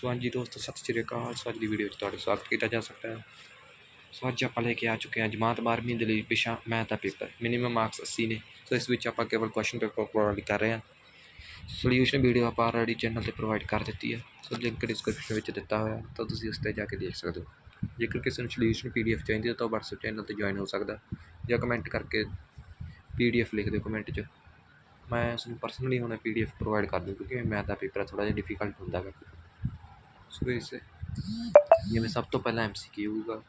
ਸੋ ਹਾਂਜੀ ਦੋਸਤੋ, ਸਤਿ ਸ਼੍ਰੀ ਅਕਾਲ। ਸੋ ਅੱਜ ਦੀ ਵੀਡੀਓ ਵਿੱਚ ਤੁਹਾਡਾ ਸਵਾਗਤ ਕੀਤਾ ਜਾ ਸਕਦਾ ਹੈ। ਸੋ ਅੱਜ ਆਪਾਂ ਲੈ ਕੇ ਆ ਚੁੱਕੇ ਹਾਂ ਜਮਾਤ 12ਵੀਂ ਦੇ ਲਈ ਵਿਸ਼ਾ, ਮੈਥ ਦਾ ਪੇਪਰ। ਮਿਨੀਮਮ ਮਾਰਕਸ 80 ਨੇ। ਸੋ ਇਸ ਵਿੱਚ ਆਪਾਂ ਕੇਵਲ ਕੁਐਸਚਨ ਪੇਪਰ ਪ੍ਰੋਵਾਈਡ ਕਰ ਰਹੇ ਹਾਂ। ਸੋਲੂਸ਼ਨ ਵੀਡੀਓ ਆਪਾਂ ਆਲਰੇਡੀ ਚੈਨਲ ਤੇ ਪ੍ਰੋਵਾਈਡ ਕਰ ਦਿੱਤੀ ਹੈ। ਸੋ ਲਿੰਕ ਡਿਸਕ੍ਰਿਪਸ਼ਨ ਵਿੱਚ ਦਿੱਤਾ ਹੋਇਆ ਤਾਂ ਤੁਸੀਂ ਉਸ ਤੇ ਜਾ ਕੇ ਦੇਖ ਸਕਦੇ ਹੋ। ਜੇਕਰ ਕਿਸੇ ਨੂੰ ਸੋਲੂਸ਼ਨ ਪੀਡੀਐਫ ਚਾਹੀਦੀ ਹੈ ਤਾਂ ਉਹ WhatsApp ਚੈਨਲ ਤੇ ਜੁਆਇਨ ਹੋ ਸਕਦਾ ਜਾਂ ਕਮੈਂਟ ਕਰਕੇ ਪੀਡੀਐਫ ਲਿਖ ਦਿਓ ਕਮੈਂਟ 'ਚ। ਮੈਂ ਉਸ ਨੂੰ ਪਰਸਨਲੀ ਹੁਣ ਪੀਡੀਐਫ ਪ੍ਰੋਵਾਈਡ ਕਰ ਦੂੰ ਕਿਉਂਕਿ ਮੈਥ ਦਾ ਪੇਪਰ ਥੋੜਾ ਜਿਹਾ ਡਿਫਿਕਲਟ ਹੁੰਦਾ ਹੈ ਸੋ ਇਸ ਜਿਵੇਂ ਸਭ ਤੋਂ ਪਹਿਲਾਂ ਐਮਸੀਕਿਊ ਹੋਊਗਾ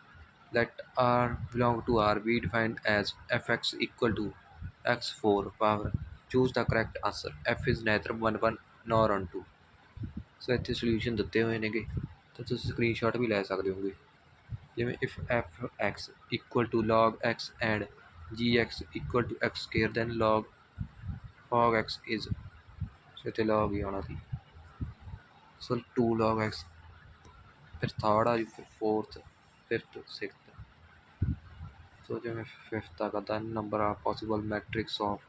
let r belong to r be defined as fx equal to x4 power choose the correct answer f is neither 1 1 nor on 2 ਸੋ ਇੱਥੇ ਸੋਲੂਸ਼ਨ ਦਿੱਤੇ ਹੋਏ ਨੇਗੇ ਤਾਂ ਤੁਸੀਂ ਸਕਰੀਨਸ਼ਾਟ ਵੀ ਲੈ ਸਕਦੇ ਹੋਗੇ ਜਿਵੇਂ if f x equal to log x and gx equal to x square then log log x is ਸੋ ਇੱਥੇ log ਹੀ ਆਉਣਾ ਸੀ ਸੋ 2 log x, ਫਿਰ ਥਰਡ ਆ ਜੀ ਫਿਰ ਫੋਰਥ ਫਿਫਥ ਸਿਕਸਥ ਸੋ ਜਿਵੇਂ ਫਿਫਥ ਆ ਦਾ ਨੰਬਰ ਆ possible matrix of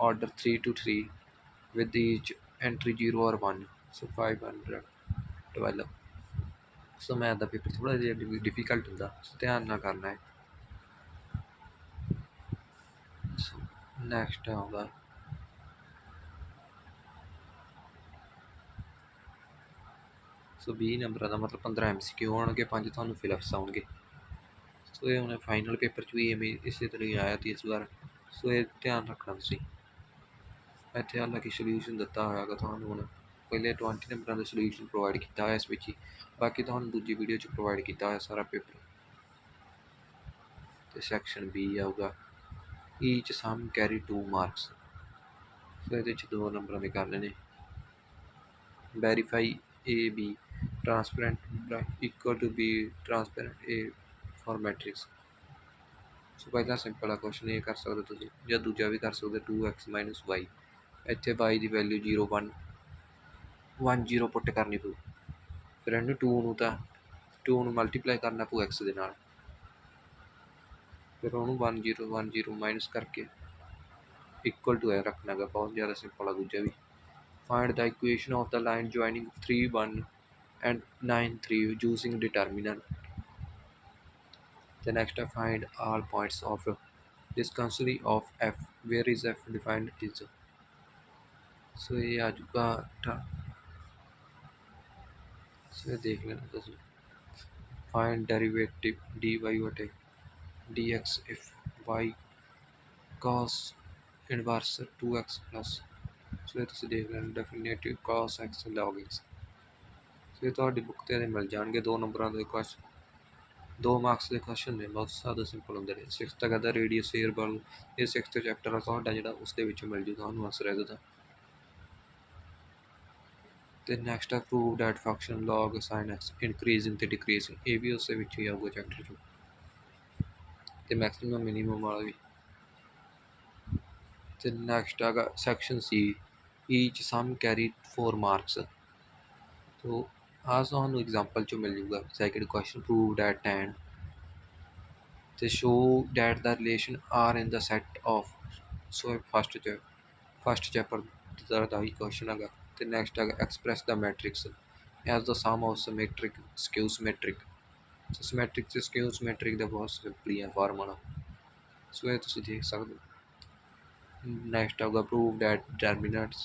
order 3 to 3 with each entry 0 or 1 so 512 so math the paper ਥੋੜਾ ਜਿਹਾ ਡਿਫਿਕਲਟ ਹੁੰਦਾ, ਸੋ ਧਿਆਨ ਨਾਲ ਕਰਨਾ ਹੈ। ਸੋ ਨੈਕਸਟ ਆਉਂਦਾ ਸੋ 20 ਨੰਬਰਾਂ ਦਾ ਮਤਲਬ 15 ਐਮਸੀਕਿਊ ਆਉਣਗੇ ਪੰਜ ਤੁਹਾਨੂੰ ਫਿਲਪਸ ਆਉਣਗੇ। ਸੋ ਇਹ ਹੁਣ ਫਾਈਨਲ ਪੇਪਰ 'ਚ ਵੀ ਐਵੇਂ ਇਸੇ ਤਰ੍ਹਾਂ ਹੀ ਆਇਆ ਸੀ ਇਸ ਵਾਰ। ਸੋ ਇਹ ਧਿਆਨ ਰੱਖਣਾ ਤੁਸੀਂ। ਇੱਥੇ ਹਾਲਾਂਕਿ ਸੋਲੂਸ਼ਨ ਦਿੱਤਾ ਹੋਇਆਗਾ ਤੁਹਾਨੂੰ ਹੁਣ। ਪਹਿਲੇ 20 ਨੰਬਰਾਂ ਦਾ ਸੋਲੂਸ਼ਨ ਪ੍ਰੋਵਾਈਡ ਕੀਤਾ ਹੋਇਆ ਇਸ ਵਿੱਚ ਹੀ। ਬਾਕੀ ਤੁਹਾਨੂੰ ਦੂਜੀ ਵੀਡੀਓ 'ਚ ਪ੍ਰੋਵਾਈਡ ਕੀਤਾ ਹੋਇਆ ਸਾਰਾ ਪੇਪਰ ਤੇ ਸੈਕਸ਼ਨ ਬੀ ਆਊਗਾ। ਈਚ ਸਮ ਕੈਰੀ 2 ਮਾਰਕਸ ਸੋ ਇਹਦੇ 'ਚ ਦੋ ਨੰਬਰਾਂ ਦੇ ਕਰ ਨੇ verify A B transparent equal to B transparent A for matrix. So ਪਹਿਲਾ ਸਿੰਪਲ ਆ ਕੁਐਸਚਨ ਇਹ ਕਰ ਸਕਦੇ ਤੁਸੀਂ। ਜਾਂ ਦੂਜਾ ਵੀ ਕਰ ਸਕਦੇ 2x y ਇੱਥੇ y ਦੀ ਵੈਲਿਊ 0 1 1 0 ਪੁੱਟ ਕਰਨੀ ਪਊ। ਫਿਰ ਇਹਨੂੰ 2 ਨੂੰ ਤਾਂ 2 ਨੂੰ ਮਲਟੀਪਲਾਈ ਕਰਨਾ ਪਊ x ਦੇ ਨਾਲ। ਫਿਰ ਉਹਨੂੰ 1 0 1 0 ਮਾਈਨਸ ਕਰਕੇ ਇਕੁਅਲ ਟੂ ਹੈ ਰੱਖਣਾਗਾ ਬਹੁਤ ਜ਼ਿਆਦਾ ਸਿੰਪਲ ਆ, ਦੂਜਾ ਵੀ। Find ਦਾ equation of the line joining 3 1 and 9 3 using determinant. The next I find all points of this constantly of f. Where is f defined is? So yeah so देख लेना find derivative dy by dx if y cos inverse 2x plus so let's definite cos x log x ਇਹ ਤੁਹਾਡੀ book ਤੇ ਮਿਲ ਜਾਣਗੇ, ਦੋ ਨੰਬਰਾਂ ਦੇ question ਦੋ ਮਾਰਕਸ ਦੇ ਕੁਐਸਚਨ ਨੇ, ਬਹੁਤ ਸਾਦਾ ਸਿੰਪਲ ਹੁੰਦੇ ਨੇ। 6th ਤੱਕ ਦਾ ਰੇਡੀਅਸ ਏਅਰ ਇਹ 6th ਚੈਪਟਰ ਆ, ਤੁਹਾਡਾ ਜਿਹੜਾ ਉਸ ਦੇ ਵਿੱਚ ਮਿਲ ਜੂ, ਤੁਹਾਨੂੰ ਆਨਸਰ ਇਹਦਾ। ਦਾ ਤੇ ਨੈਕਸਟ ਆ prove that function log sin x increasing ਤੇ ਡਿਕਰੀਜ਼ਿੰਗ ਇਹ ਵੀ ਉਸੇ ਵਿੱਚ ਹੀ ਆਊਗਾ ਚੈਪਟਰ 'ਚ। ਤੇ ਮੈਕਸਿਮਮ ਮਿਨੀਮਮ ਵਾਲਾ ਵੀ। ਤੇ ਨੈਕਸਟ ਆਗਾ section C each sum carry 4 marks ਤੋ ਆਹ ਤੁਹਾਨੂੰ ਐਗਜ਼ਾਮਪਲ 'ਚੋਂ ਮਿਲ ਜੂਗਾ second question prove that tan. ਤੇ show that the relation R in the set of so first ਚ ਫਸਟ ਚੈਪਟਰ ਦਾ ਦਾ ਹੀ ਕੁਐਸਚਨ ਹੈਗਾ, ਤੇ ਨੈਕਸਟ ਹੈਗਾ express the matrix as the sum of symmetric skew symmetric so symmetric ਤੇ skew symmetric ਦਾ ਬਹੁਤ ਸਿੰਪਲੀ ਹੈ ਫਾਰਮੂਲਾ ਸੋ ਇਹ ਤੁਸੀਂ ਦੇਖ ਸਕਦੇ ਹੋ। ਨੈਕਸਟ ਆਊਗਾ prove that determinants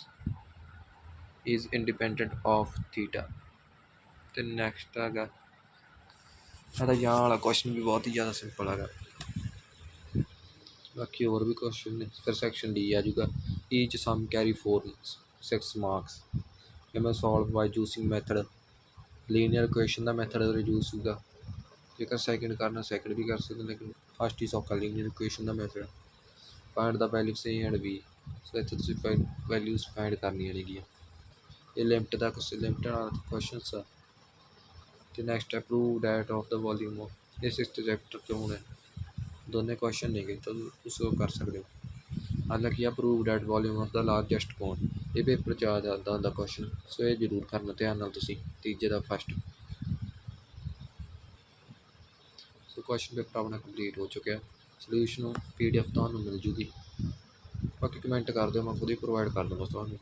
is independent of theta ਤੇ ਨੈਕਸਟ ਹੈਗਾ। ਸਾਡਾ ਯਾਂ ਵਾਲਾ ਕੁਐਸਚਨ ਵੀ ਬਹੁਤ ਹੀ ਜ਼ਿਆਦਾ ਸਿੰਪਲ ਹੈਗਾ। ਬਾਕੀ ਹੋਰ ਵੀ ਕੁਐਸਚਨ ਨੇ, ਫਿਰ ਸੈਕਸ਼ਨ ਡੀ ਆ ਜਾਊਗਾ। ਈਚ ਸਮ ਕੈਰੀ 4 6 ਮਾਰਕਸ ਇਹ ਮੈਂ solve by using method linear equation the method use ਹੋਊਗਾ, ਜੇਕਰ ਸੈਕਿੰਡ ਕਰਨਾ ਸੈਕਿੰਡ ਵੀ ਕਰ ਸਕਦੇ ਲੇਕਿਨ ਫਸਟ ਹੀ ਸੌਖਾ ਲੀਨੀਅਰ ਇਕੁਏਸ਼ਨ ਦਾ ਮੈਥਡ ਫਾਈਂਡ ਦਾ values a and b so ਇੱਥੇ ਤੁਸੀਂ ਵੈਲਿਊਜ਼ ਫਾਈਂਡ ਕਰਨੀਆਂ ਨੇਗੀਆਂ। ਇਹ ਲਿਮਟ ਦਾ ਕੁਝ ਲਿਮਟ ਨਾਲ ਕੁਐਸਚਨਸ ਆ। ਤੇ ਨੈਕਸਟ ਹੈ prove that of the volume of ਇਹ ਸਿਕਸਥ ਚੈਪਟਰ ਤੋਂ ਹੁਣ ਦੋਨੇ ਕੁਐਸਚਨ ਨੇਗੇ ਤਾਂ ਤੁਸੀਂ ਉਹ ਕਰ ਸਕਦੇ ਹੋ। ਹਾਲਾਂਕਿ ਆ ਪ੍ਰੂਵ ਡੈਟ ਵੋਲਿਊਮ ਆਫ ਦਾ ਲਾਰਜੈਸਟ ਕੋਨ ਇਹ ਪੇਪਰ ਚ ਆ ਜਾਂਦਾ ਹੁੰਦਾ ਕੁਐਸਚਨ ਸੋ ਇਹ ਜ਼ਰੂਰ ਕਰਨਾ, ਧਿਆਨ ਨਾਲ ਤੁਸੀਂ, ਤੀਜੇ ਦਾ ਫਸਟ ਸੋ ਕੁਐਸਚਨ ਪੇਪਰ ਆਪਣਾ ਕੰਪਲੀਟ ਹੋ ਚੁੱਕਿਆ ਸੋਲੂਸ਼ਨ ਪੀਡੀਐਫ ਤੁਹਾਨੂੰ ਮਿਲ ਜੂਗੀ। ਬਾਕੀ ਕਮੈਂਟ ਕਰ ਦਿਓ, ਮੈਂ ਖੁਦ ਹੀ ਪ੍ਰੋਵਾਈਡ ਕਰ ਦੂੰਗਾ ਤੁਹਾਨੂੰ।